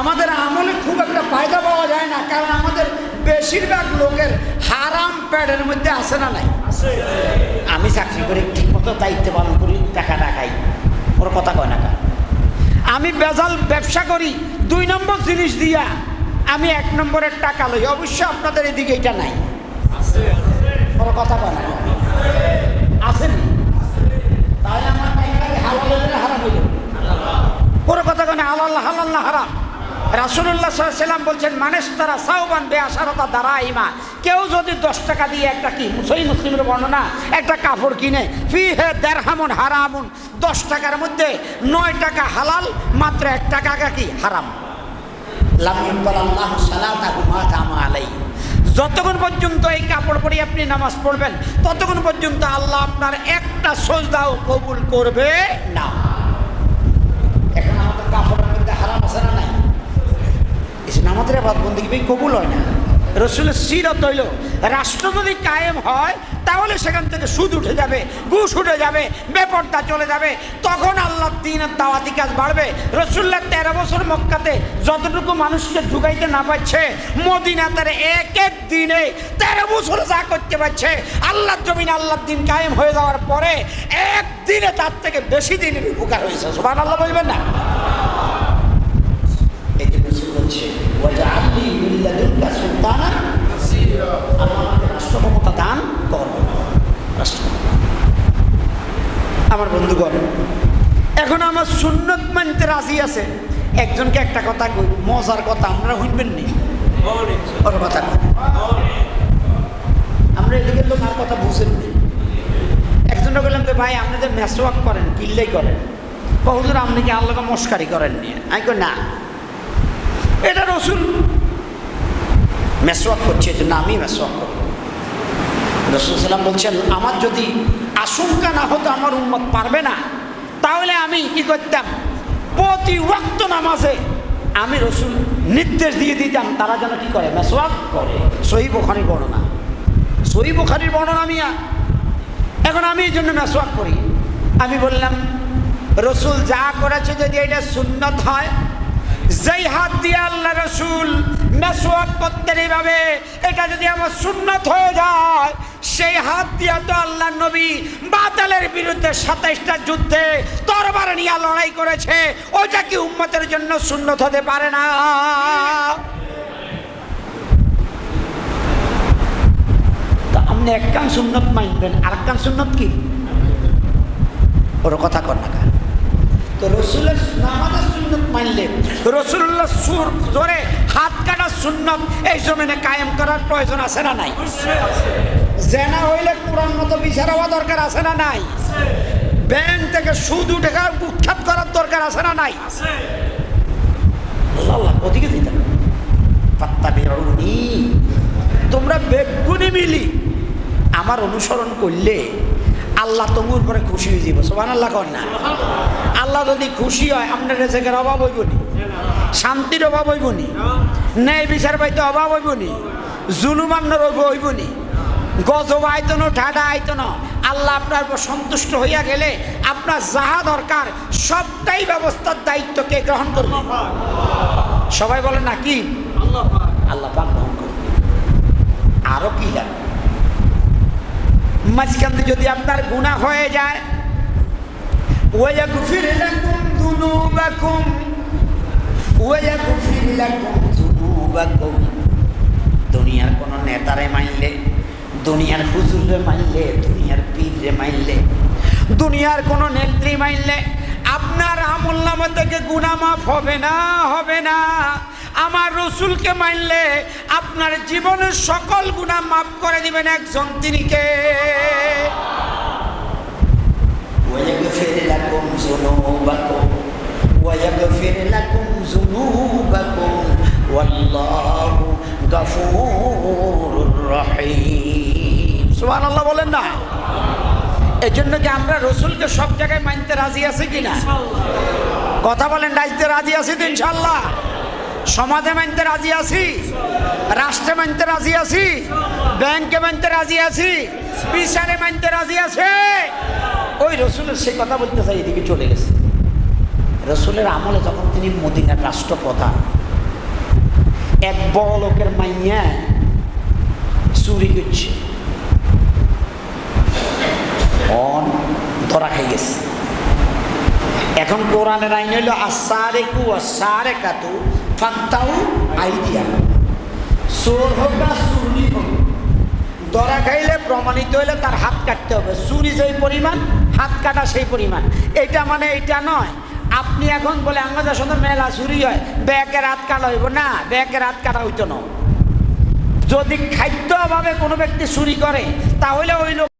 আমাদের আমলে খুব একটা ফায়দা পাওয়া যায় না, কারণ আমাদের বেশিরভাগ লোকের হারাম প্যাডের মধ্যে আসে না নাই? আমি চাকরি করি ঠিক মতো দায়িত্ব পালন করি, টাকা টাকাই ওর কথা কয় না আমি বেজাল ব্যবসা করি, দুই নম্বর জিনিস দিয়া আমি এক নম্বরের টাকা লই, অবশ্য আপনাদের এদিকে এটা নাই। ওর কথা কয় না আসেনি তাহলে আমার হারাম হইল? ওর কথা কেন হালাল হালাল হারাম? রাসুল্লাহ সাল্লাম বলছেন মানুষ তারা সাউবান বে আসারতা দ্বারা ইমা কেউ যদি দশ টাকা দিয়ে একটা কি মুসই মুসলিমের বর্ণনা, একটা কাপড় কিনে ফি হে দেড়হামুন হারামুন, দশ টাকার মধ্যে নয় টাকা হালাল, মাত্র এক টাকা কি হারাম। যতক্ষণ পর্যন্ত এই কাপড় পরে আপনি নামাজ পড়বেন, ততক্ষণ পর্যন্ত আল্লাহ আপনার একটা সজদাও কবুল করবে না। আবাদ বন্দি কবুল হয় না? রসুলের সিরত হইল, রাষ্ট্র যদি কায়েম হয়, তাহলে সেখান থেকে সুদ উঠে যাবে, ঘুষ উঠে যাবে, বেপর্দা চলে যাবে। তখন আল্লাহ দিনের দাওয়াতি কাজ বাড়বে। রসুল্লাহ তেরো বছর মক্কাতে যতটুকু মানুষকে ঢুকাইতে না পারছে, মদিনা তার এক এক দিনে তেরো বছর যা করতে পারছে। আল্লাহ জমিন আল্লাহ দিন কায়েম হয়ে যাওয়ার পরে একদিনে তার থেকে বেশি দিনের উপকার হয়েছে। সুবান আল্লাহ বলবেন না? এই যে দান আমার বন্ধুগণ, এখন আমার সুন্নত মানতে রাজি আছে। একজনকে একটা কথা কই, মজার কথা আমরা শুনবেন নি? আমরা এদিকে লোক আর কথা বুঝেন নি। একজনকে বললাম যে ভাই, আপনি যে মেসওয়াক করেন, কিল্লেই করেন কহুজুর আপনি কি আল্লাহকে মস্কারি করেন নি আমি না। এটা রসুল। মেসওয়াক করছে এজন্য আমি মেসওয়াক করি। রসুল সাল্লাম বলছেন, আমার যদি আশঙ্কা না হতো আমার উম্মত পারবে না, তাহলে আমি কি করতাম? প্রতি ওয়াক্ত নামাজে আমি রসুল নির্দেশ দিয়ে দিতাম, তারা যেন কি করে? মেসওয়াক করে। সহি বোখারির বর্ণনা। সহি বোখারির বর্ণনা মিয়া। এখন আমি এই জন্য মেসওয়াক করি। আমি বললাম, রসুল যা করেছে যদি এটা সুন্নত হয় যেই হাত দিয়ে আল্লাহ রসুল মেসওয়াক করতেন এইভাবে, এটা যদি আমার সুন্নত হয়ে যায়, সেই হাত দিয়া তো আল্লাহ নবী বাতালের বিরুদ্ধে সাতাইশটা যুদ্ধে তরবার নিয়ে লড়াই করেছে, ওটা কি উম্মতের জন্য সুন্নত হতে পারে না? তা আপনি এক কান সুন্নত মানবেন, আর এক কান সুন্নত কি? ওর কথা কর না তো রসুলের নামাজের সুন্নত মানলে রসুল্লাহ সুর জোরে হাত কাটা সুন্নত, এই জমিনে কায়েম করার প্রয়োজন আছে না নাই? জেনা হইলে কোরআন মতো বিচার হওয়া দরকার আছে না নাই? ব্যাংক থেকে সুদ উঠে উৎখাত করার দরকার আছে না নাই? ওদিকে পাত্তা বেরোনি তোমরা বেগুনি মিলি আমার অনুসরণ করলে আল্লাহ তোমার উপরে খুশি হয়ে যাব সোমান আল্লাহ কর না। আল্লাহ যদি খুশি হয়, আপনার রেজেকের অভাব হইব নি। শান্তির অভাব হইব নি ন্যায় বিচার পাইতে অভাব হইব নি জুলুমান্নর হইব হইব নি গজব আইতন ঠাডা আইতন আল্লাহ আপনার সন্তুষ্ট হইয়া গেলে আপনার যাহা দরকার সবটাই ব্যবস্থার দায়িত্বকে গ্রহণ করবে। সবাই বলে না কি? আল্লাহ গ্রহণ করবে। আরও কি লাগে মাঝখান যদি আপনার গুণা হয়ে যায় লাকুম যুনুবাকুম দুনিয়ার কোনো নেতারে মানলে দুনিয়ার হুজুরে মানলে দুনিয়ার পীরে মানলে দুনিয়ার কোনো নেত্রী মানলে আপনার আমল নামা থেকে গুনামাফ হবে না হবে না। আমার রসুলকে মানলে আপনার জীবনের সকল গুণা মাফ করে দিবেন একজন তিনিকে ফেরে রাখুন ذنوبكم والله غفور رحيم সুবহান আল্লাহ বলেন না এই জন্য কি আমরা রসুলকে সব জায়গায় মানতে রাজি আছি কিনা কথা বলেন রাজতে রাজি আছি তো ইনশাল্লাহ সমাজে মানতে রাজি আছি রাষ্ট্রে মানতে রাজি আছি ব্যাংকে মানতে রাজি আছি বিচারে মানতে রাজি আছে ওই রসুলের সে কথা বলতে চাই এদিকে চলে গেছে রসুলের আমলে যখন তিনি মদিনার রাষ্ট্রপ্রধান, এক বড় লোকের মাইয়া চুরি করছে। অন ধরা খাই গেছে। এখন কোরআনের আইন হইল আসারে কু আসারে কাতু ফাত্তাউ আইডিয়া চোর হোক না চুরি হোক, ধরা খাইলে প্রমাণিত হইলে তার হাত কাটতে হবে। চুরি যেই পরিমাণ, হাত কাটা সেই পরিমাণ। এটা মানে এটা নয় আপনি এখন বলে আমাদের সঙ্গে মেলা চুরি হয় ব্যাগে রাত কাটা হইব না ব্যাগে রাত কাটা হইতো না। যদি খাদ্য অভাবে কোনো ব্যক্তি চুরি করে, তাহলে ওই লোক